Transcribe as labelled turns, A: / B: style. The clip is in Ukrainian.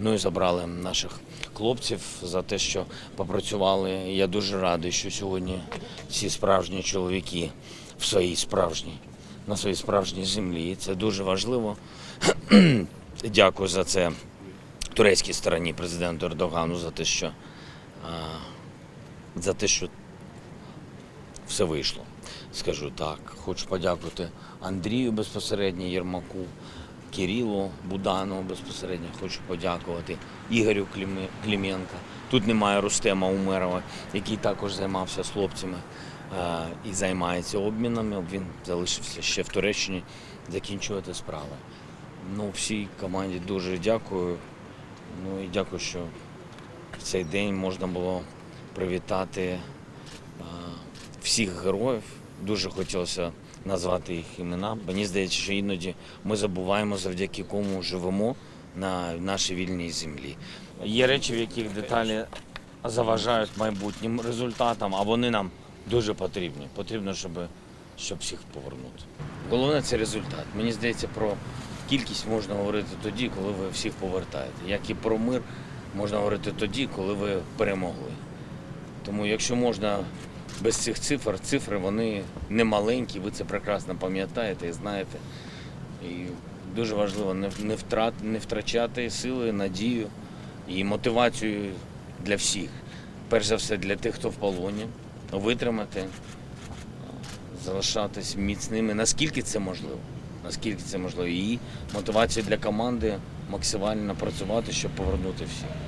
A: Ну і забрали наших хлопців за те, що попрацювали. Я дуже радий, що сьогодні всі справжні чоловіки в своїй справжній, на своїй справжній землі. Це дуже важливо. Дякую за це турецькій стороні президенту Ердогану за те, що за те, що все вийшло. Скажу так. Хочу подякувати Андрію безпосередньо Єрмаку, Кирилу Будану безпосередньо. Хочу подякувати Ігорю Кліме- Клименка. Тут немає Рустема Умерова, який також займався з хлопцями е, і займається обмінами. Він залишився ще в Туреччині закінчувати справи. Ну, всій команді дуже дякую. Ну і дякую, що в цей день можна було привітати е, всіх героїв. Дуже хотілося назвати їх імена. Мені здається, що іноді ми забуваємо, завдяки кому живемо на нашій вільній землі. Є речі, в яких деталі заважають майбутнім результатам, а вони нам дуже потрібні. Потрібно, щоб, щоб всіх повернути. Головне це результат. Мені здається, про кількість можна говорити тоді, коли ви всіх повертаєте. Як і про мир можна говорити тоді, коли ви перемогли. Тому якщо можна без цих цифр, цифри вони не маленькі, ви це прекрасно пам'ятаєте і знаєте. І дуже важливо не, втрат, не втрачати сили, надію і мотивацію для всіх. Перш за все для тих, хто в полоні, витримати, залишатись міцними, наскільки це можливо. Наскільки це можливо. І мотивація для команди максимально працювати, щоб повернути всіх.